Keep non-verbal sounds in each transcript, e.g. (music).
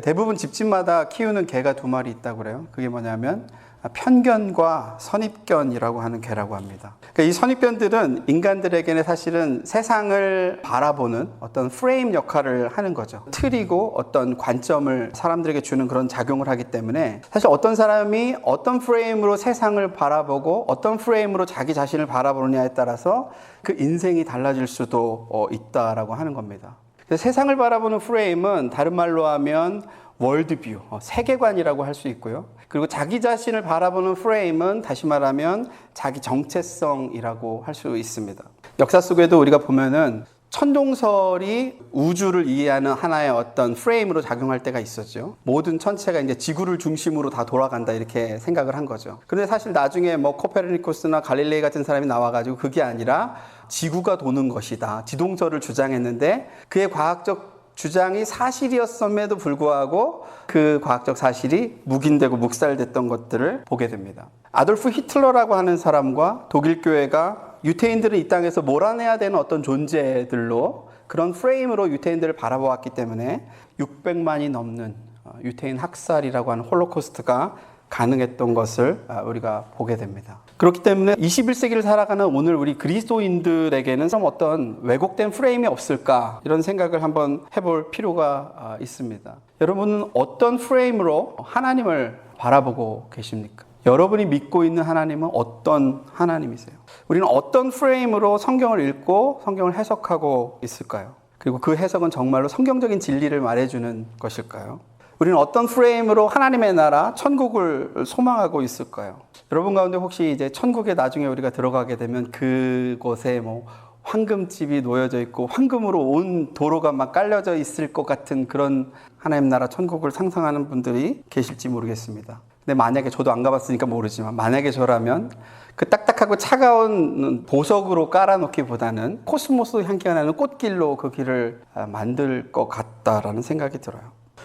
대부분 집집마다 키우는 개가 두 마리 있다고 그래요. 그게 뭐냐면 편견과 선입견이라고 하는 개라고 합니다. 그러니까 이 선입견들은 인간들에게는 사실은 세상을 바라보는 어떤 프레임 역할을 하는 거죠. 틀이고 어떤 관점을 사람들에게 주는 그런 작용을 하기 때문에 사실 어떤 사람이 어떤 프레임으로 세상을 바라보고 어떤 프레임으로 자기 자신을 바라보느냐에 따라서 그 인생이 달라질 수도 어, 있다라고 하는 겁니다. 세상을 바라보는 프레임은 다른 말로 하면 월드뷰, 어, 세계관이라고 할 수 있고요. 그리고 자기 자신을 바라보는 프레임은 다시 말하면 자기 정체성이라고 할 수 있습니다. 역사 속에도 우리가 보면은 천동설이 우주를 이해하는 하나의 어떤 프레임으로 작용할 때가 있었죠. 모든 천체가 이제 지구를 중심으로 다 돌아간다 이렇게 생각을 한 거죠. 그런데 사실 나중에 뭐 코페르니쿠스나 갈릴레이 같은 사람이 나와가지고 그게 아니라 지구가 도는 것이다. 지동설을 주장했는데 그의 과학적 주장이 사실이었음에도 불구하고 그 과학적 사실이 묵인되고 묵살됐던 것들을 보게 됩니다. 아돌프 히틀러라고 하는 사람과 독일 교회가 유태인들은 이 땅에서 몰아내야 되는 어떤 존재들로 그런 프레임으로 유태인들을 바라보았기 때문에 600만이 넘는 어, 유태인 학살이라고 하는 홀로코스트가 가능했던 것을 아, 우리가 보게 됩니다. 그렇기 때문에 21세기를 살아가는 오늘 우리 그리스도인들에게는 좀 어떤 왜곡된 프레임이 없을까 이런 생각을 한번 해볼 필요가 아, 있습니다. 여러분은 어떤 프레임으로 하나님을 바라보고 계십니까? 여러분이 믿고 있는 하나님은 어떤 하나님이세요? 우리는 어떤 프레임으로 성경을 읽고 성경을 해석하고 있을까요? 그리고 그 해석은 정말로 성경적인 진리를 말해주는 것일까요? 우리는 어떤 프레임으로 하나님의 나라, 천국을 소망하고 있을까요? 여러분 가운데 혹시 이제 천국에 나중에 우리가 들어가게 되면 그곳에 뭐 황금집이 놓여져 있고 황금으로 온 도로가 막 깔려져 있을 것 같은 그런 하나님 나라 천국을 상상하는 분들이 계실지 모르겠습니다. 근데 만약에 저도 안 가봤으니까 모르지만 만약에 저라면 그 딱딱하고 차가운 보석으로 깔아놓기보다는 코스모스 향기가 나는 꽃길로 그 길을 만들 것 같다라는 생각이 들어요.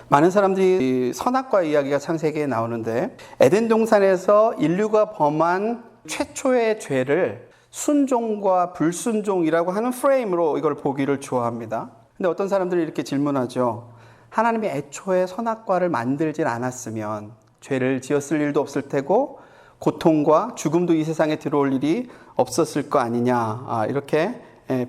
많은 사람들이 선악과 이야기가 창세기에 나오는데 에덴 동산에서 인류가 범한 최초의 죄를 순종과 불순종이라고 하는 프레임으로 이걸 보기를 좋아합니다. 근데 어떤 사람들이 이렇게 질문하죠. 하나님이 애초에 선악과를 만들질 않았으면 죄를 지었을 일도 없을 테고 고통과 죽음도 이 세상에 들어올 일이 없었을 거 아니냐 아, 이렇게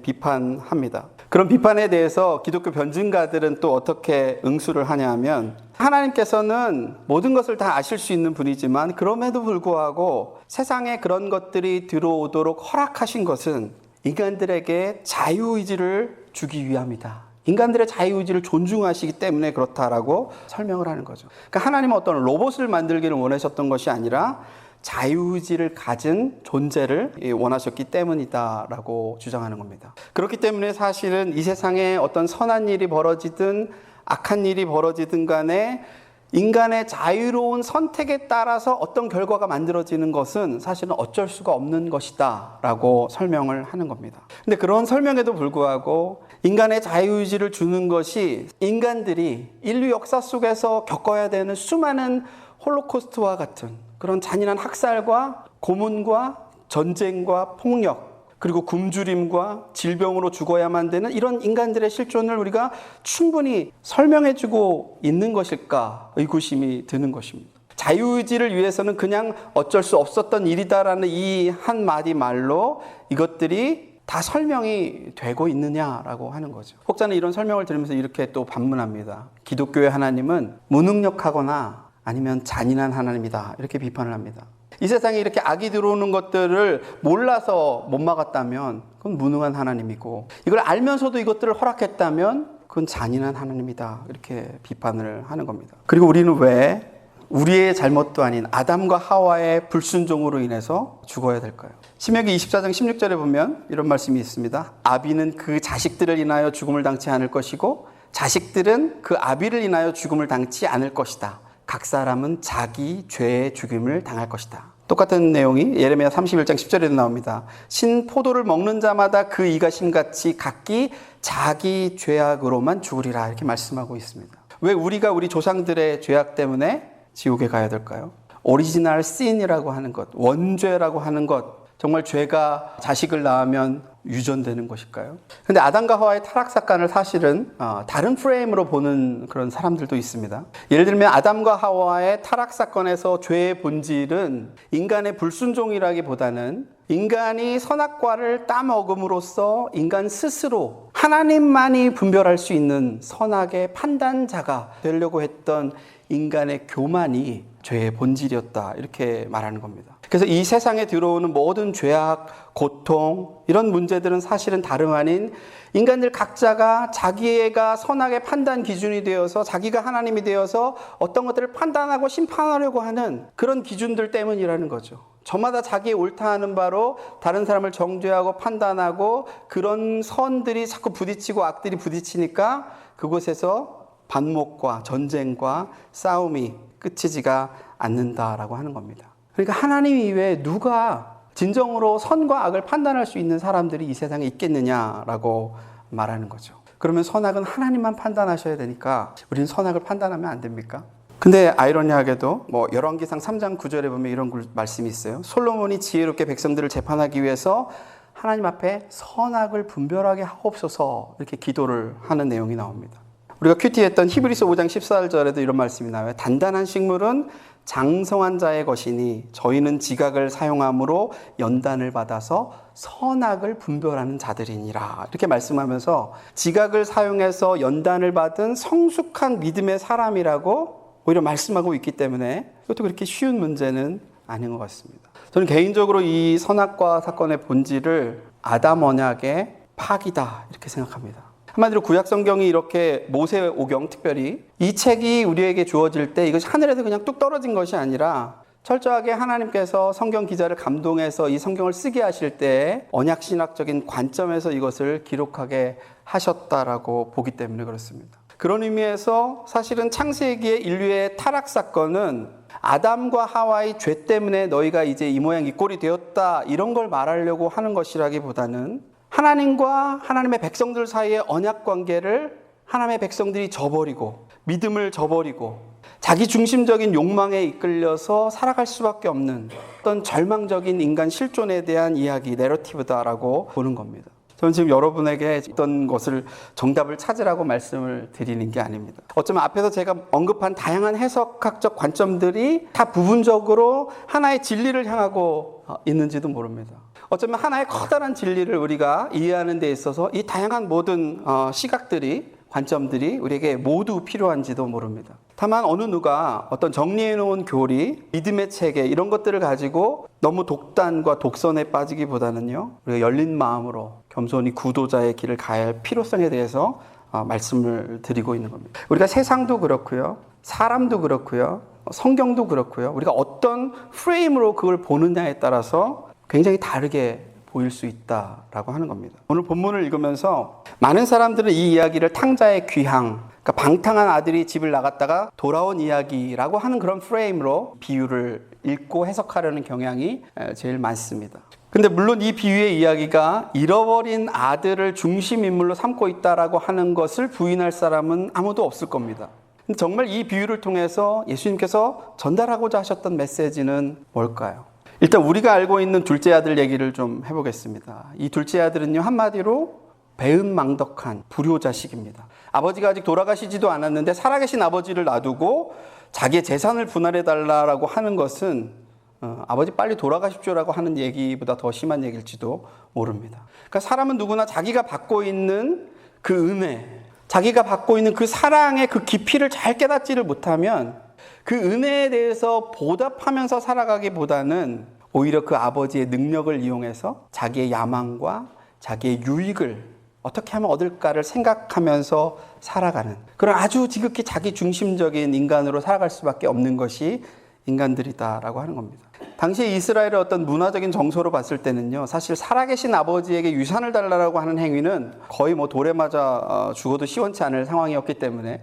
비판합니다. 그런 비판에 대해서 기독교 변증가들은 또 어떻게 응수를 하냐면 하나님께서는 모든 것을 다 아실 수 있는 분이지만 그럼에도 불구하고 세상에 그런 것들이 들어오도록 허락하신 것은 인간들에게 자유의지를 주기 위함이다. 인간들의 자유의지를 존중하시기 때문에 그렇다라고 설명을 하는 거죠. 그러니까 하나님은 어떤 로봇을 만들기를 원하셨던 것이 아니라 자유의지를 가진 존재를 원하셨기 때문이다라고 주장하는 겁니다. 그렇기 때문에 사실은 이 세상에 어떤 선한 일이 벌어지든 악한 일이 벌어지든 간에 인간의 자유로운 선택에 따라서 어떤 결과가 만들어지는 것은 사실은 어쩔 수가 없는 것이다 라고 설명을 하는 겁니다. 근데 그런 설명에도 불구하고 인간의 자유의지를 주는 것이 인간들이 인류 역사 속에서 겪어야 되는 수많은 홀로코스트와 같은 그런 잔인한 학살과 고문과 전쟁과 폭력 그리고 굶주림과 질병으로 죽어야만 되는 이런 인간들의 실존을 우리가 충분히 설명해주고 있는 것일까 의구심이 드는 것입니다. 자유의지를 위해서는 그냥 어쩔 수 없었던 일이다라는 이 한마디 말로 이것들이 다 설명이 되고 있느냐라고 하는 거죠. 혹자는 이런 설명을 들으면서 이렇게 또 반문합니다. 기독교의 하나님은 무능력하거나 아니면 잔인한 하나님이다. 이렇게 비판을 합니다. 이 세상에 이렇게 악이 들어오는 것들을 몰라서 못 막았다면 그건 무능한 하나님이고 이걸 알면서도 이것들을 허락했다면 그건 잔인한 하나님이다. 이렇게 비판을 하는 겁니다. 그리고 우리는 왜 우리의 잘못도 아닌 아담과 하와의 불순종으로 인해서 죽어야 될까요? 신명기 24장 16절에 보면 이런 말씀이 있습니다. 아비는 그 자식들을 인하여 죽음을 당치 않을 것이고 자식들은 그 아비를 인하여 죽음을 당치 않을 것이다. 각 사람은 자기 죄의 죽임을 당할 것이다. 똑같은 내용이 예레미야 31장 10절에도 나옵니다. 신 포도를 먹는 자마다 그 이가 신같이 각기 자기 죄악으로만 죽으리라 이렇게 말씀하고 있습니다. 왜 우리가 우리 조상들의 죄악 때문에 지옥에 가야 될까요? 오리지널 씬이라고 하는 것, 원죄라고 하는 것, 정말 죄가 자식을 낳으면 유전되는 것일까요? 근데 아담과 하와의 타락 사건을 사실은 어, 다른 프레임으로 보는 그런 사람들도 있습니다. 예를 들면 아담과 하와의 타락 사건에서 죄의 본질은 인간의 불순종이라기보다는 인간이 선악과를 따먹음으로써 인간 스스로 하나님만이 분별할 수 있는 선악의 판단자가 되려고 했던 인간의 교만이 죄의 본질이었다. 이렇게 말하는 겁니다. 그래서 이 세상에 들어오는 모든 죄악, 고통, 이런 문제들은 사실은 다름 아닌 인간들 각자가 자기가 선악의 판단 기준이 되어서 자기가 하나님이 되어서 어떤 것들을 판단하고 심판하려고 하는 그런 기준들 때문이라는 거죠. 저마다 자기의 옳다 하는 바로 다른 사람을 정죄하고 판단하고 그런 선들이 자꾸 부딪히고 악들이 부딪히니까 그곳에서 반목과 전쟁과 싸움이 끝이지가 않는다라고 하는 겁니다. 그러니까 하나님 이외에 누가 진정으로 선과 악을 판단할 수 있는 사람들이 이 세상에 있겠느냐라고 말하는 거죠. 그러면 선악은 하나님만 판단하셔야 되니까 우리는 선악을 판단하면 안 됩니까? 근데 아이러니하게도 뭐 열왕기상 3장 9절에 보면 이런 말씀이 있어요. 솔로몬이 지혜롭게 백성들을 재판하기 위해서 하나님 앞에 선악을 분별하게 하옵소서 이렇게 기도를 하는 내용이 나옵니다. 우리가 큐티했던 히브리서 5장 14절에도 이런 말씀이 나와요. 단단한 식물은 장성한 자의 것이니 저희는 지각을 사용함으로 연단을 받아서 선악을 분별하는 자들이니라. 이렇게 말씀하면서 지각을 사용해서 연단을 받은 성숙한 믿음의 사람이라고 오히려 말씀하고 있기 때문에 이것도 그렇게 쉬운 문제는 아닌 것 같습니다. 저는 개인적으로 이 선악과 사건의 본질을 아담 언약의 파기다 이렇게 생각합니다. 한마디로 구약 성경이 이렇게 모세 오경 특별히 이 책이 우리에게 주어질 때 이것이 하늘에서 그냥 뚝 떨어진 것이 아니라 철저하게 하나님께서 성경 기자를 감동해서 이 성경을 쓰게 하실 때 언약 신학적인 관점에서 이것을 기록하게 하셨다라고 보기 때문에 그렇습니다. 그런 의미에서 사실은 창세기의 인류의 타락 사건은 아담과 하와의 죄 때문에 너희가 이제 이 모양 이 꼴이 되었다 이런 걸 말하려고 하는 것이라기보다는 하나님과 하나님의 백성들 사이의 언약 관계를 하나님의 백성들이 저버리고 믿음을 저버리고 자기 중심적인 욕망에 이끌려서 살아갈 수밖에 없는 어떤 절망적인 인간 실존에 대한 이야기, 내러티브다라고 보는 겁니다. 저는 지금 여러분에게 어떤 것을 정답을 찾으라고 말씀을 드리는 게 아닙니다. 어쩌면 앞에서 제가 언급한 다양한 해석학적 관점들이 다 부분적으로 하나의 진리를 향하고 있는지도 모릅니다. 어쩌면 하나의 커다란 진리를 우리가 이해하는 데 있어서 이 다양한 모든 어, 시각들이 관점들이 우리에게 모두 필요한지도 모릅니다. 다만 어느 누가 어떤 정리해 놓은 교리, 믿음의 체계 이런 것들을 가지고 너무 독단과 독선에 빠지기보다는요. 우리가 열린 마음으로 겸손히 구도자의 길을 가야 할 필요성에 대해서 어, 말씀을 드리고 있는 겁니다. 우리가 세상도 그렇고요. 사람도 그렇고요. 성경도 그렇고요. 우리가 어떤 프레임으로 그걸 보느냐에 따라서 굉장히 다르게 보일 수 있다라고 하는 겁니다. 오늘 본문을 읽으면서 많은 사람들은 이 이야기를 탕자의 귀향, 그러니까 방탕한 아들이 집을 나갔다가 돌아온 이야기라고 하는 그런 프레임으로 비유를 읽고 해석하려는 경향이 제일 많습니다. 근데 물론 이 비유의 이야기가 잃어버린 아들을 중심 인물로 삼고 있다라고 하는 것을 부인할 사람은 아무도 없을 겁니다. 정말 이 비유를 통해서 예수님께서 전달하고자 하셨던 메시지는 뭘까요? 일단 우리가 알고 있는 둘째 아들 얘기를 좀 해보겠습니다. 이 둘째 아들은요, 한마디로 배은망덕한 불효 자식입니다. 아버지가 아직 돌아가시지도 않았는데 살아계신 아버지를 놔두고 자기의 재산을 분할해달라고 하는 것은 어, 아버지 빨리 돌아가십시오라고 하는 얘기보다 더 심한 얘기일지도 모릅니다. 그러니까 사람은 누구나 자기가 받고 있는 그 은혜, 자기가 받고 있는 그 사랑의 그 깊이를 잘 깨닫지를 못하면 그 은혜에 대해서 보답하면서 살아가기보다는 오히려 그 아버지의 능력을 이용해서 자기의 야망과 자기의 유익을 어떻게 하면 얻을까를 생각하면서 살아가는 그런 아주 지극히 자기 중심적인 인간으로 살아갈 수밖에 없는 것이 인간들이다라고 하는 겁니다. 당시 이스라엘의 어떤 문화적인 정서로 봤을 때는요, 사실 살아계신 아버지에게 유산을 달라고 하는 행위는 거의 뭐 돌에 맞아 어, 죽어도 시원치 않을 상황이었기 때문에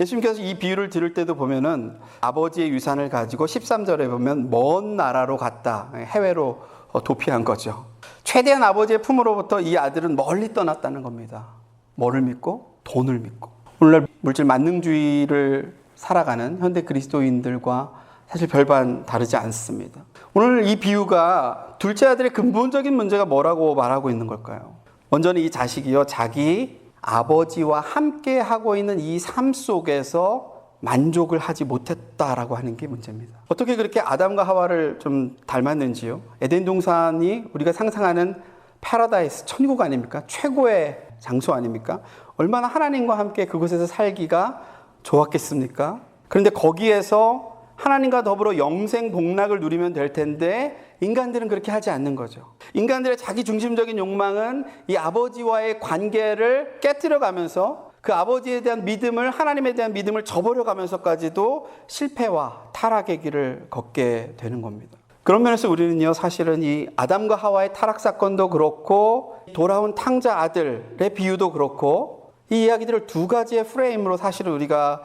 예수님께서 이 비유를 들을 때도 보면은 아버지의 유산을 가지고 13절에 보면 먼 나라로 갔다. 해외로 어, 도피한 거죠. 최대한 아버지의 품으로부터 이 아들은 멀리 떠났다는 겁니다. 뭐를 믿고? 돈을 믿고. 오늘날 물질 만능주의를 살아가는 현대 그리스도인들과 사실 별반 다르지 않습니다. 오늘 이 비유가 둘째 아들의 근본적인 문제가 뭐라고 말하고 있는 걸까요? 먼저는 이 자식이요, 자기 아버지와 함께 하고 있는 이 삶 속에서 만족을 하지 못했다라고 하는 게 문제입니다. 어떻게 그렇게 아담과 하와를 좀 닮았는지요? 에덴 동산이 우리가 상상하는 파라다이스, 천국 아닙니까? 최고의 장소 아닙니까? 얼마나 하나님과 함께 그곳에서 살기가 좋았겠습니까? 그런데 거기에서 하나님과 더불어 영생 복락을 누리면 될 텐데 인간들은 그렇게 하지 않는 거죠. 인간들의 자기 중심적인 욕망은 이 아버지와의 관계를 깨뜨려 가면서 그 아버지에 대한 믿음을 하나님에 대한 믿음을 저버려 가면서까지도 실패와 타락의 길을 걷게 되는 겁니다. 그런 면에서 우리는요, 사실은 이 아담과 하와의 타락 사건도 그렇고 돌아온 탕자 아들의 비유도 그렇고 이 이야기들을 두 가지의 프레임으로 사실은 우리가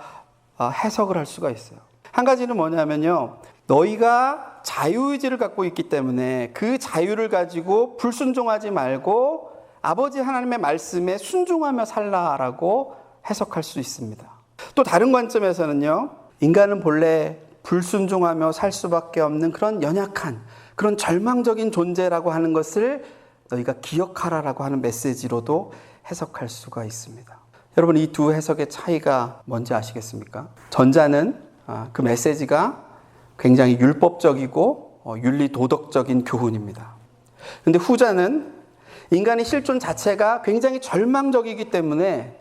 아, 해석을 할 수가 있어요. 한 가지는 뭐냐면요. 너희가 자유의지를 갖고 있기 때문에 그 자유를 가지고 불순종하지 말고 아버지 하나님의 말씀에 순종하며 살라라고 해석할 수 있습니다. 또 다른 관점에서는요. 인간은 본래 불순종하며 살 수밖에 없는 그런 연약한 그런 절망적인 존재라고 하는 것을 너희가 기억하라라고 하는 메시지로도 해석할 수가 있습니다. 여러분 이 두 해석의 차이가 뭔지 아시겠습니까? 전자는 아, 그 메시지가 굉장히 율법적이고 어, 윤리 도덕적인 교훈입니다. 근데 후자는 인간의 실존 자체가 굉장히 절망적이기 때문에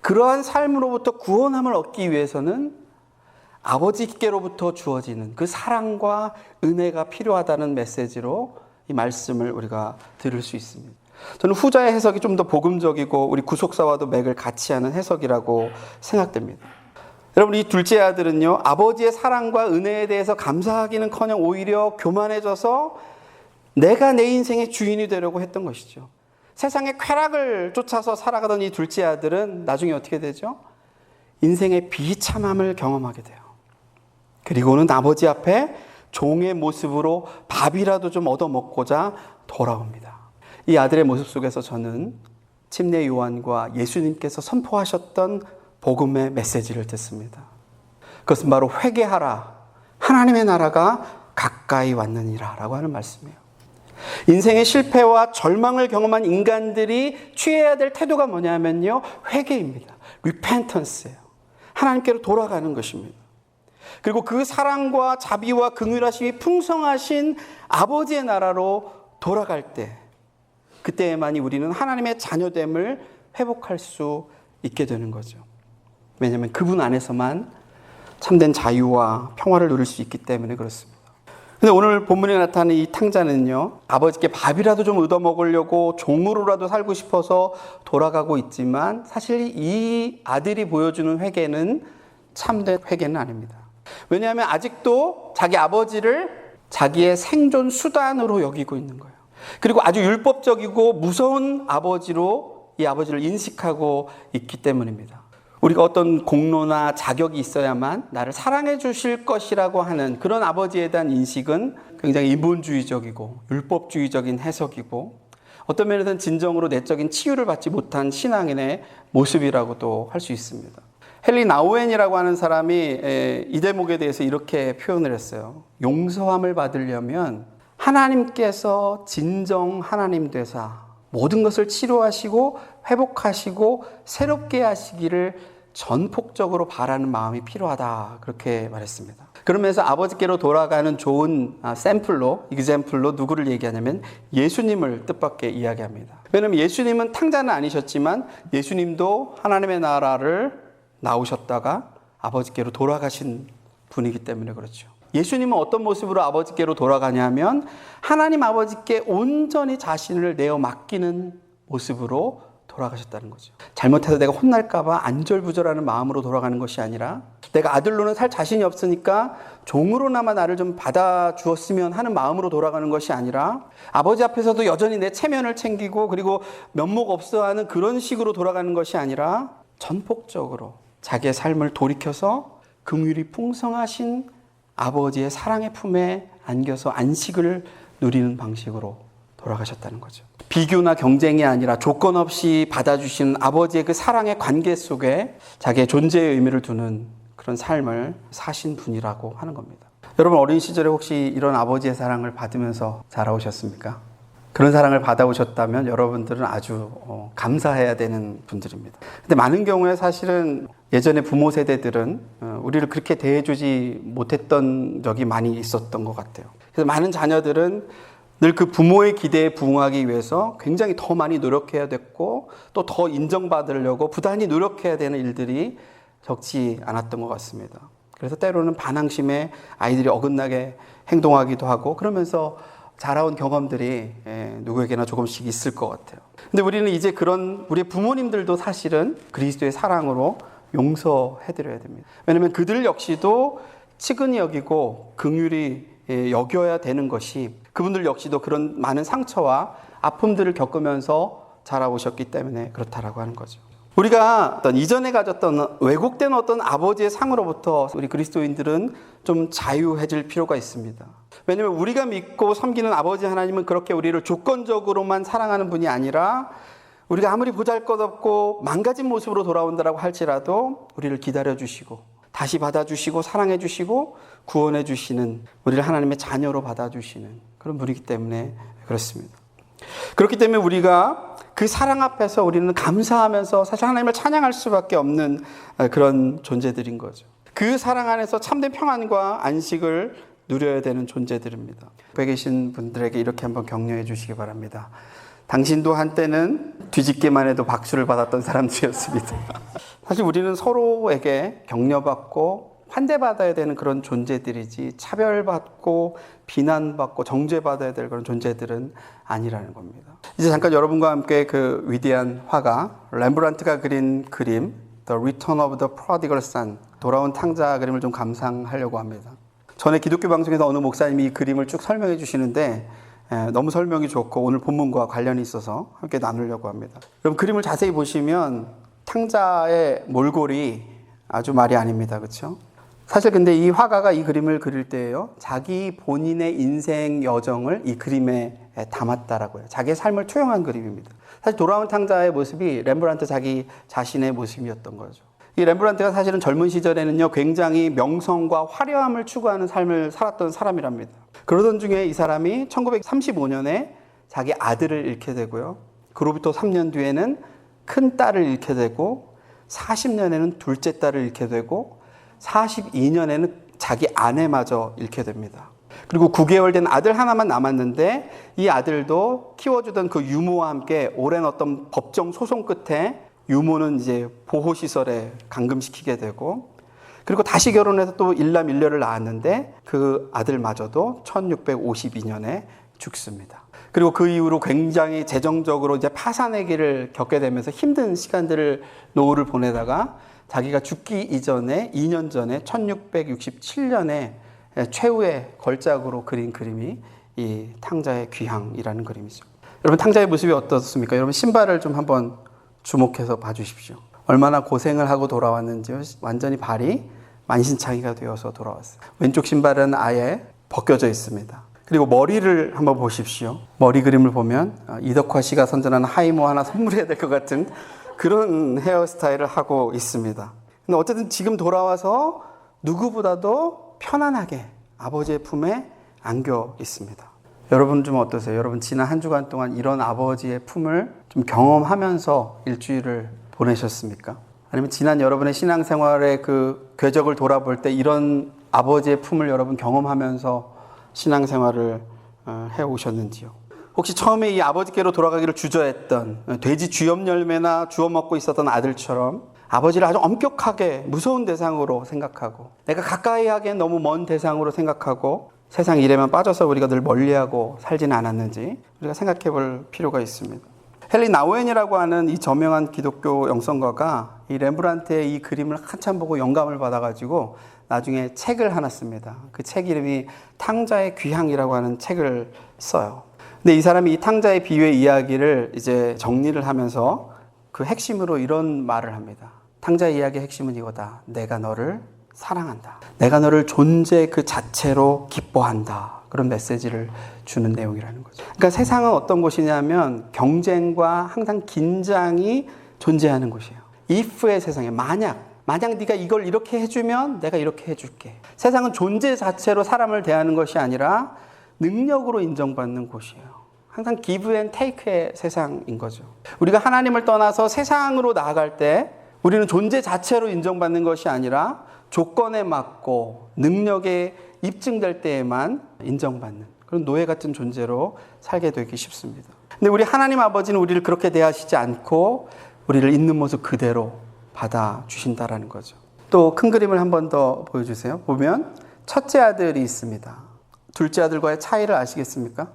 그러한 삶으로부터 구원함을 얻기 위해서는 아버지께로부터 주어지는 그 사랑과 은혜가 필요하다는 메시지로 이 말씀을 우리가 들을 수 있습니다. 저는 후자의 해석이 좀 더 복음적이고 우리 구속사와도 맥을 같이 하는 해석이라고 생각됩니다. 여러분 이 둘째 아들은요 아버지의 사랑과 은혜에 대해서 감사하기는커녕 오히려 교만해져서 내가 내 인생의 주인이 되려고 했던 것이죠. 세상의 쾌락을 쫓아서 살아가던 이 둘째 아들은 나중에 어떻게 되죠? 인생의 비참함을 경험하게 돼요. 그리고는 아버지 앞에 종의 모습으로 밥이라도 좀 얻어먹고자 돌아옵니다. 이 아들의 모습 속에서 저는 침례 요한과 예수님께서 선포하셨던 복음의 메시지를 듣습니다. 그것은 바로 회개하라. 하나님의 나라가 가까이 왔느니라. 라고 하는 말씀이에요. 인생의 실패와 절망을 경험한 인간들이 취해야 될 태도가 뭐냐면요. 회개입니다. 리펜턴스예요. 하나님께로 돌아가는 것입니다. 그리고 그 사랑과 자비와 긍휼하심이 풍성하신 아버지의 나라로 돌아갈 때 그때에만이 우리는 하나님의 자녀됨을 회복할 수 있게 되는 거죠. 왜냐하면 그분 안에서만 참된 자유와 평화를 누릴 수 있기 때문에 그렇습니다. 근데 오늘 본문에 나타나는 이 탕자는요, 아버지께 밥이라도 좀 얻어먹으려고 종으로라도 살고 싶어서 돌아가고 있지만 사실 이 아들이 보여주는 회개는 참된 회개는 아닙니다. 왜냐하면 아직도 자기 아버지를 자기의 생존 수단으로 여기고 있는 거예요. 그리고 아주 율법적이고 무서운 아버지로 이 아버지를 인식하고 있기 때문입니다. 우리가 어떤 공로나 자격이 있어야만 나를 사랑해 주실 것이라고 하는 그런 아버지에 대한 인식은 굉장히 인본주의적이고 율법주의적인 해석이고 어떤 면에서는 진정으로 내적인 치유를 받지 못한 신앙인의 모습이라고도 할 수 있습니다. 헨리 나우엔이라고 하는 사람이 이 대목에 대해서 이렇게 표현을 했어요. 용서함을 받으려면 하나님께서 진정 하나님 되사 모든 것을 치료하시고 회복하시고 새롭게 하시기를 전폭적으로 바라는 마음이 필요하다. 그렇게 말했습니다. 그러면서 아버지께로 돌아가는 좋은 아, 샘플로, 이그샘플로 누구를 얘기하냐면 예수님을 뜻밖의 이야기합니다. 왜냐하면 예수님은 탕자는 아니셨지만 예수님도 하나님의 나라를 나오셨다가 아버지께로 돌아가신 분이기 때문에 그렇죠. 예수님은 어떤 모습으로 아버지께로 돌아가냐면 하나님 아버지께 온전히 자신을 내어 맡기는 모습으로 돌아가셨다는 거죠. 잘못해서 내가 혼날까봐 안절부절하는 마음으로 돌아가는 것이 아니라 내가 아들로는 살 자신이 없으니까 종으로나마 나를 좀 받아주었으면 하는 마음으로 돌아가는 것이 아니라 아버지 앞에서도 여전히 내 체면을 챙기고 그리고 면목 없어 하는 그런 식으로 돌아가는 것이 아니라 전폭적으로 자기의 삶을 돌이켜서 긍휼이 풍성하신 아버지의 사랑의 품에 안겨서 안식을 누리는 방식으로 돌아가셨다는 거죠. 비교나 경쟁이 아니라 조건 없이 받아주시는 아버지의 그 사랑의 관계 속에 자기의 존재의 의미를 두는 그런 삶을 사신 분이라고 하는 겁니다. 여러분 어린 시절에 혹시 이런 아버지의 사랑을 받으면서 자라오셨습니까? 그런 사랑을 받아오셨다면 여러분들은 아주 어, 감사해야 되는 분들입니다. 근데 많은 경우에 사실은 예전에 부모 세대들은 어, 우리를 그렇게 대해주지 못했던 적이 많이 있었던 것 같아요. 그래서 많은 자녀들은 늘 그 부모의 기대에 부응하기 위해서 굉장히 더 많이 노력해야 됐고 또 더 인정받으려고 부단히 노력해야 되는 일들이 적지 않았던 것 같습니다. 그래서 때로는 반항심에 아이들이 어긋나게 행동하기도 하고 그러면서 자라온 경험들이 예, 누구에게나 조금씩 있을 것 같아요. 근데 우리는 이제 그런 우리 부모님들도 사실은 그리스도의 사랑으로 용서해드려야 됩니다. 왜냐하면 그들 역시도 치근히 여기고 긍휼히 예, 여겨야 되는 것이 그분들 역시도 그런 많은 상처와 아픔들을 겪으면서 자라오셨기 때문에 그렇다라고 하는 거죠. 우리가 어떤 이전에 가졌던 왜곡된 어떤 아버지의 상으로부터 우리 그리스도인들은 좀 자유해질 필요가 있습니다. 왜냐하면 우리가 믿고 섬기는 아버지 하나님은 그렇게 우리를 조건적으로만 사랑하는 분이 아니라 우리가 아무리 보잘것없고 망가진 모습으로 돌아온다라고 할지라도 우리를 기다려 주시고 다시 받아 주시고 사랑해 주시고 구원해 주시는 우리를 하나님의 자녀로 받아 주시는 그런 분이기 때문에 그렇습니다. 그렇기 때문에 우리가 그 사랑 앞에서 우리는 감사하면서 사실 하나님을 찬양할 수밖에 없는 그런 존재들인 거죠. 그 사랑 안에서 참된 평안과 안식을 누려야 되는 존재들입니다. 옆에 계신 분들에게 이렇게 한번 격려해 주시기 바랍니다. 당신도 한때는 뒤집기만 해도 박수를 받았던 사람들이었습니다. (laughs) 사실 우리는 서로에게 격려받고 환대받아야 되는 그런 존재들이지 차별받고 비난받고 정죄받아야 될 그런 존재들은 아니라는 겁니다. 이제 잠깐 여러분과 함께 그 위대한 화가 렘브란트가 그린 그림 The Return of the Prodigal Son 돌아온 탕자 그림을 좀 감상하려고 합니다. 전에 기독교 방송에서 어느 목사님이 이 그림을 쭉 설명해 주시는데 에, 너무 설명이 좋고 오늘 본문과 관련이 있어서 함께 나누려고 합니다. 여러분 그림을 자세히 보시면 탕자의 몰골이 아주 말이 아닙니다. 그렇죠? 사실 근데 이 화가가 이 그림을 그릴 때에요. 자기 본인의 인생 여정을 이 그림에 담았다라고 요. 자기의 삶을 투영한 그림입니다. 사실 돌아온 탕자의 모습이 렘브란트 자기 자신의 모습이었던 거죠. 이 렘브란트가 사실은 젊은 시절에는요, 굉장히 명성과 화려함을 추구하는 삶을 살았던 사람이랍니다. 그러던 중에 이 사람이 1935년에 자기 아들을 잃게 되고요. 그로부터 3년 뒤에는 큰 딸을 잃게 되고, 40년에는 둘째 딸을 잃게 되고, 42년에는 자기 아내마저 잃게 됩니다. 그리고 9개월 된 아들 하나만 남았는데 이 아들도 키워주던 그 유모와 함께 오랜 어떤 법정 소송 끝에 유모는 이제 보호시설에 감금시키게 되고 그리고 다시 결혼해서 또 일남 일녀를 낳았는데 그 아들마저도 1652년에 죽습니다. 그리고 그 이후로 굉장히 재정적으로 이제 파산의 길을 겪게 되면서 힘든 시간들을 노후를 보내다가 자기가 죽기 이전에 2년 전에 1667년에 최후의 걸작으로 그린 그림이 이 탕자의 귀향이라는 그림이죠. 여러분 탕자의 모습이 어떻습니까? 여러분 신발을 좀 한번 주목해서 봐주십시오. 얼마나 고생을 하고 돌아왔는지 완전히 발이 만신창이가 되어서 돌아왔어요. 왼쪽 신발은 아예 벗겨져 있습니다. 그리고 머리를 한번 보십시오. 머리 그림을 보면 이덕화 씨가 선전하는 하이모 하나 선물해야 될 것 같은 그런 헤어스타일을 하고 있습니다. 근데 어쨌든 지금 돌아와서 누구보다도 편안하게 아버지의 품에 안겨 있습니다. 여러분 좀 어떠세요? 여러분 지난 한 주간 동안 이런 아버지의 품을 좀 경험하면서 일주일을 보내셨습니까? 아니면 지난 여러분의 신앙생활의 그 궤적을 돌아볼 때 이런 아버지의 품을 여러분 경험하면서 신앙생활을 어, 해 오셨는지요? 혹시 처음에 이 아버지께로 돌아가기를 주저했던 돼지 쥐염 열매나 주워 먹고 있었던 아들처럼 아버지를 아주 엄격하게 무서운 대상으로 생각하고 내가 가까이 하기엔 너무 먼 대상으로 생각하고 세상 일에만 빠져서 우리가 늘 멀리하고 살지는 않았는지 우리가 생각해 볼 필요가 있습니다. 헨리 나우엔이라고 하는 이 저명한 기독교 영성가가 이 렘브란트의 이 그림을 한참 보고 영감을 받아가지고 나중에 책을 하나 씁니다. 그 책 이름이 탕자의 귀향이라고 하는 책을 써요. 근데 이 사람이 이 탕자의 비유의 이야기를 이제 정리를 하면서 그 핵심으로 이런 말을 합니다. 탕자의 이야기의 핵심은 이거다. 내가 너를 사랑한다. 내가 너를 존재 그 자체로 기뻐한다. 그런 메시지를 주는 내용이라는 거죠. 그러니까 세상은 어떤 곳이냐면 경쟁과 항상 긴장이 존재하는 곳이에요. if의 세상에 만약 만약 네가 이걸 이렇게 해주면 내가 이렇게 해줄게. 세상은 존재 자체로 사람을 대하는 것이 아니라 능력으로 인정받는 곳이에요. 항상 기브 앤 테이크의 세상인 거죠. 우리가 하나님을 떠나서 세상으로 나아갈 때 우리는 존재 자체로 인정받는 것이 아니라 조건에 맞고 능력에 입증될 때에만 인정받는 그런 노예 같은 존재로 살게 되기 쉽습니다. 근데 우리 하나님 아버지는 우리를 그렇게 대하시지 않고 우리를 있는 모습 그대로 받아 주신다라는 거죠. 또 큰 그림을 한 번 더 보여주세요. 보면 첫째 아들이 있습니다. 둘째 아들과의 차이를 아시겠습니까?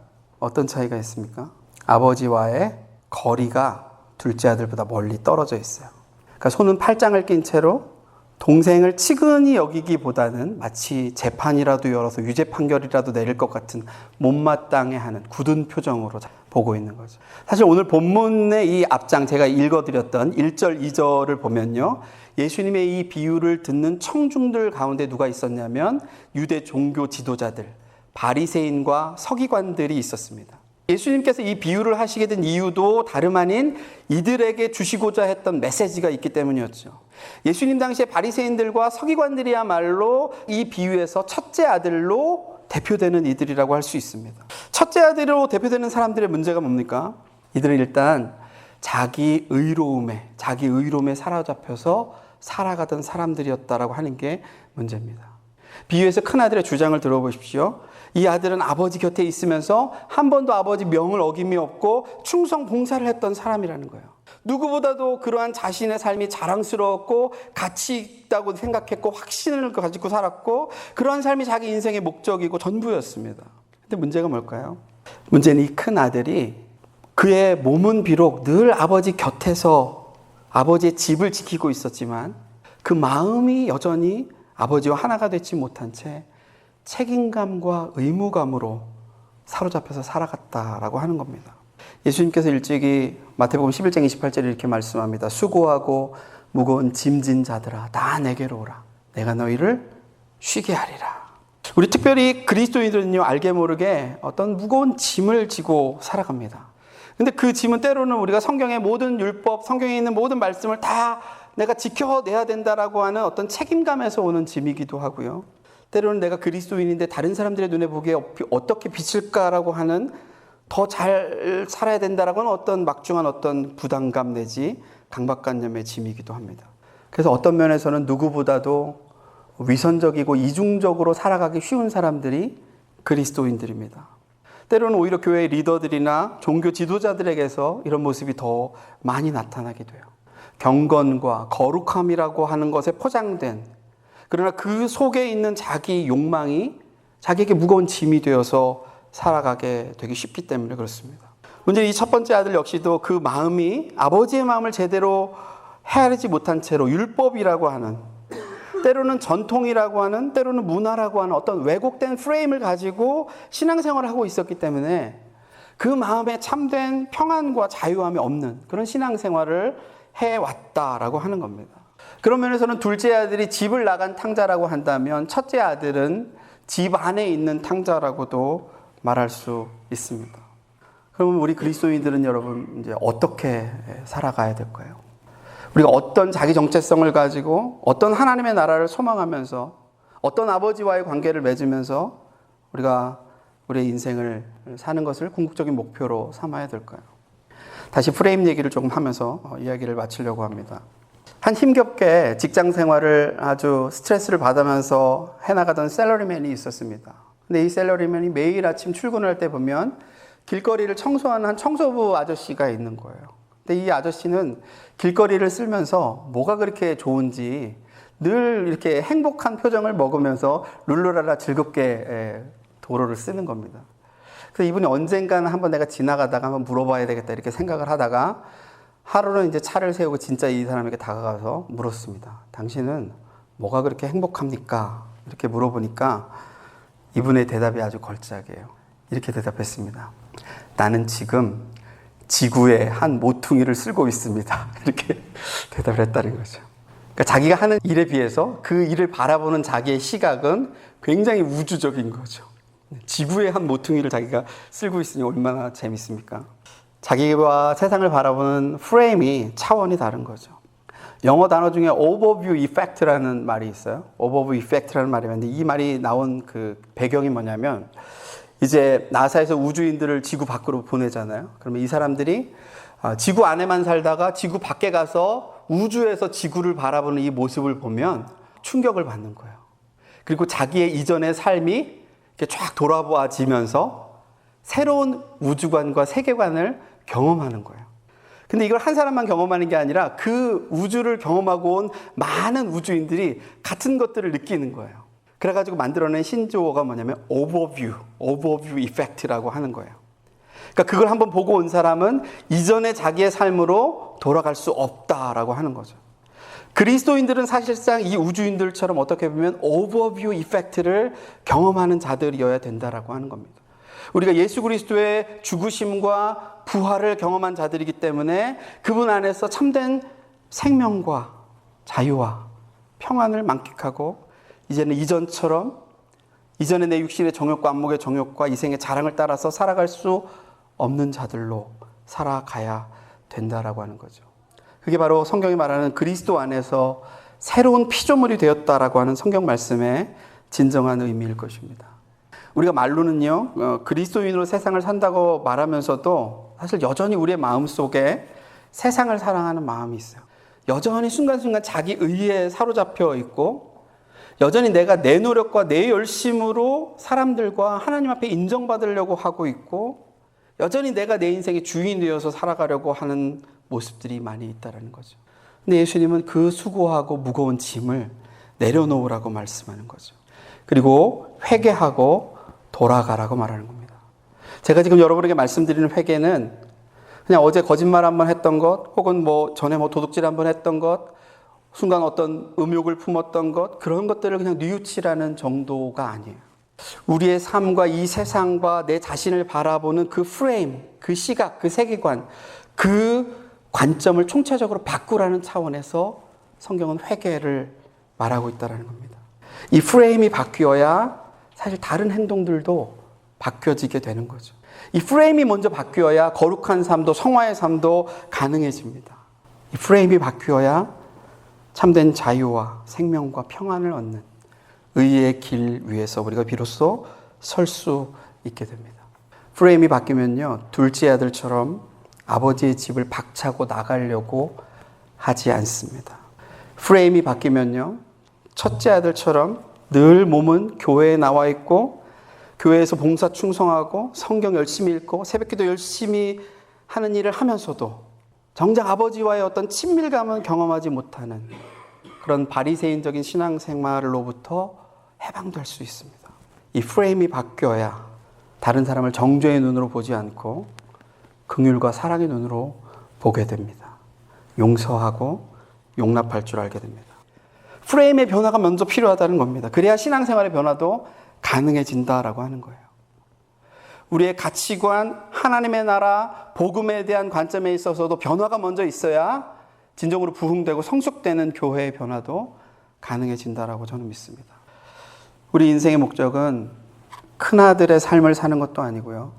어떤 차이가 있습니까? 아버지와의 거리가 둘째 아들보다 멀리 떨어져 있어요. 그러니까 손은 팔짱을 낀 채로 동생을 치근히 여기기보다는 마치 재판이라도 열어서 유죄 판결이라도 내릴 것 같은 못마땅해 하는 굳은 표정으로 보고 있는 거죠. 사실 오늘 본문의 이 앞장 제가 읽어드렸던 1절, 2절을 보면요. 예수님의 이 비유를 듣는 청중들 가운데 누가 있었냐면 유대 종교 지도자들, 바리새인과 서기관들이 있었습니다. 예수님께서 이 비유를 하시게 된 이유도 다름 아닌 이들에게 주시고자 했던 메시지가 있기 때문이었죠. 예수님 당시에 바리새인들과 서기관들이야말로 이 비유에서 첫째 아들로 대표되는 이들이라고 할 수 있습니다. 첫째 아들로 대표되는 사람들의 문제가 뭡니까? 이들은 일단 자기 의로움에 자기 의로움에 사로잡혀서 살아가던 사람들이었다라고 하는 게 문제입니다. 비유에서 큰 아들의 주장을 들어보십시오. 이 아들은 아버지 곁에 있으면서 한 번도 아버지 명을 어김이 없고 충성 봉사를 했던 사람이라는 거예요. 누구보다도 그러한 자신의 삶이 자랑스러웠고 가치 있다고 생각했고 확신을 가지고 살았고 그러한 삶이 자기 인생의 목적이고 전부였습니다. 근데 문제가 뭘까요? 문제는 이 큰 아들이 그의 몸은 비록 늘 아버지 곁에서 아버지의 집을 지키고 있었지만 그 마음이 여전히 아버지와 하나가 되지 못한 채 책임감과 의무감으로 사로잡혀서 살아갔다라고 하는 겁니다. 예수님께서 일찍이 마태복음 11장 28절에 이렇게 말씀합니다. 수고하고 무거운 짐진 자들아 다 내게로 오라. 내가 너희를 쉬게 하리라. 우리 특별히 그리스도인들은요 알게 모르게 어떤 무거운 짐을 지고 살아갑니다. 근데 그 짐은 때로는 우리가 성경의 모든 율법, 성경에 있는 모든 말씀을 다 내가 지켜내야 된다라고 하는 어떤 책임감에서 오는 짐이기도 하고요. 때로는 내가 그리스도인인데 다른 사람들의 눈에 보기에 어떻게 비칠까라고 하는 더 잘 살아야 된다라고 하는 어떤 막중한 어떤 부담감 내지 강박관념의 짐이기도 합니다. 그래서 어떤 면에서는 누구보다도 위선적이고 이중적으로 살아가기 쉬운 사람들이 그리스도인들입니다. 때로는 오히려 교회 리더들이나 종교 지도자들에게서 이런 모습이 더 많이 나타나게 돼요. 경건과 거룩함이라고 하는 것에 포장된 그러나 그 속에 있는 자기 욕망이 자기에게 무거운 짐이 되어서 살아가게 되기 쉽기 때문에 그렇습니다. 문제는 이 첫 번째 아들 역시도 그 마음이 아버지의 마음을 제대로 헤아리지 못한 채로 율법이라고 하는 때로는 전통이라고 하는 때로는 문화라고 하는 어떤 왜곡된 프레임을 가지고 신앙생활을 하고 있었기 때문에 그 마음에 참된 평안과 자유함이 없는 그런 신앙생활을 해왔다라고 하는 겁니다. 그런 면에서는 둘째 아들이 집을 나간 탕자라고 한다면 첫째 아들은 집 안에 있는 탕자라고도 말할 수 있습니다. 그러면 우리 그리스도인들은 여러분 이제 어떻게 살아가야 될까요? 우리가 어떤 자기 정체성을 가지고 어떤 하나님의 나라를 소망하면서 어떤 아버지와의 관계를 맺으면서 우리가 우리의 인생을 사는 것을 궁극적인 목표로 삼아야 될까요? 다시 프레임 얘기를 조금 하면서 이야기를 마치려고 합니다. 한 힘겹게 직장 생활을 아주 스트레스를 받으면서 해나가던 셀러리맨이 있었습니다. 근데 이 셀러리맨이 매일 아침 출근할 때 보면 길거리를 청소하는 한 청소부 아저씨가 있는 거예요. 근데 이 아저씨는 길거리를 쓸면서 뭐가 그렇게 좋은지 늘 이렇게 행복한 표정을 먹으면서 룰루랄라 즐겁게 도로를 쓰는 겁니다. 그래서 이분이 언젠가는 한번 내가 지나가다가 한번 물어봐야 되겠다 이렇게 생각을 하다가 하루는 이제 차를 세우고 진짜 이 사람에게 다가가서 물었습니다. 당신은 뭐가 그렇게 행복합니까? 이렇게 물어보니까 이분의 대답이 아주 걸작이에요. 이렇게 대답했습니다. 나는 지금 지구의 한 모퉁이를 쓸고 있습니다. (laughs) 이렇게 대답을 했다는 거죠. 그러니까 자기가 하는 일에 비해서 그 일을 바라보는 자기의 시각은 굉장히 우주적인 거죠. 지구의 한 모퉁이를 자기가 쓸고 있으니 얼마나 재밌습니까? 자기와 세상을 바라보는 프레임이 차원이 다른 거죠. 영어 단어 중에 overview effect라는 말이 있어요. overview effect라는 말이 있는데 이 말이 나온 그 배경이 뭐냐면 이제 나사에서 우주인들을 지구 밖으로 보내잖아요. 그러면 이 사람들이 아, 지구 안에만 살다가 지구 밖에 가서 우주에서 지구를 바라보는 이 모습을 보면 충격을 받는 거예요. 그리고 자기의 이전의 삶이 이렇게 쫙 돌아보아지면서 새로운 우주관과 세계관을 경험하는 거예요. 근데 이걸 한 사람만 경험하는 게 아니라 그 우주를 경험하고 온 많은 우주인들이 같은 것들을 느끼는 거예요. 그래가지고 만들어낸 신조어가 뭐냐면 오버뷰, 오버뷰 이펙트라고 하는 거예요. 그러니까 그걸 한번 보고 온 사람은 이전의 자기의 삶으로 돌아갈 수 없다라고 하는 거죠. 그리스도인들은 사실상 이 우주인들처럼 어떻게 보면 오버뷰 이펙트를 경험하는 자들이어야 된다라고 하는 겁니다. 우리가 예수 그리스도의 죽으심과 부활을 경험한 자들이기 때문에 그분 안에서 참된 생명과 자유와 평안을 만끽하고 이제는 이전처럼 이전에 내 육신의 정욕과 안목의 정욕과 이생의 자랑을 따라서 살아갈 수 없는 자들로 살아가야 된다라고 하는 거죠. 그게 바로 성경이 말하는 그리스도 안에서 새로운 피조물이 되었다라고 하는 성경 말씀의 진정한 의미일 것입니다. 우리가 말로는요, 어, 그리스도인으로 세상을 산다고 말하면서도 사실 여전히 우리의 마음 속에 세상을 사랑하는 마음이 있어요. 여전히 순간순간 자기 의에 사로잡혀 있고, 여전히 내가 내 노력과 내 열심으로 사람들과 하나님 앞에 인정받으려고 하고 있고, 여전히 내가 내 인생의 주인 되어서 살아가려고 하는 모습들이 많이 있다는 거죠. 근데 예수님은 그 수고하고 무거운 짐을 내려놓으라고 말씀하는 거죠. 그리고 회개하고 돌아가라고 말하는 겁니다. 제가 지금 여러분에게 말씀드리는 회개는 그냥 어제 거짓말 한 번 했던 것, 혹은 뭐 전에 뭐 도둑질 한 번 했던 것, 순간 어떤 음욕을 품었던 것, 그런 것들을 그냥 뉘우치라는 정도가 아니에요. 우리의 삶과 이 세상과 내 자신을 바라보는 그 프레임, 그 시각, 그 세계관, 그 관점을 총체적으로 바꾸라는 차원에서 성경은 회개를 말하고 있다는 겁니다. 이 프레임이 바뀌어야 사실 다른 행동들도 바뀌어지게 되는 거죠. 이 프레임이 먼저 바뀌어야 거룩한 삶도 성화의 삶도 가능해집니다. 이 프레임이 바뀌어야 참된 자유와 생명과 평안을 얻는 의의 길 위에서 우리가 비로소 설 수 있게 됩니다. 프레임이 바뀌면요, 둘째 아들처럼 아버지의 집을 박차고 나가려고 하지 않습니다. 프레임이 바뀌면요, 첫째 아들처럼 늘 몸은 교회에 나와 있고, 교회에서 봉사 충성하고, 성경 열심히 읽고, 새벽기도 열심히 하는 일을 하면서도 정작 아버지와의 어떤 친밀감은 경험하지 못하는 그런 바리새인적인 신앙생활로부터 해방될 수 있습니다. 이 프레임이 바뀌어야 다른 사람을 정죄의 눈으로 보지 않고 긍휼과 사랑의 눈으로 보게 됩니다. 용서하고 용납할 줄 알게 됩니다. 프레임의 변화가 먼저 필요하다는 겁니다. 그래야 신앙생활의 변화도 가능해진다라고 하는 거예요. 우리의 가치관, 하나님의 나라, 복음에 대한 관점에 있어서도 변화가 먼저 있어야 진정으로 부흥되고 성숙되는 교회의 변화도 가능해진다라고 저는 믿습니다. 우리 인생의 목적은 큰 아들의 삶을 사는 것도 아니고요.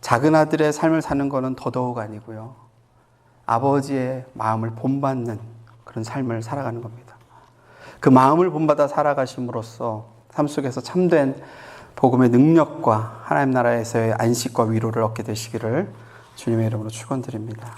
작은 아들의 삶을 사는 것은 더더욱 아니고요. 아버지의 마음을 본받는 그런 삶을 살아가는 겁니다. 그 마음을 본받아 살아가심으로써 삶 속에서 참된 복음의 능력과 하나님 나라에서의 안식과 위로를 얻게 되시기를 주님의 이름으로 축원드립니다.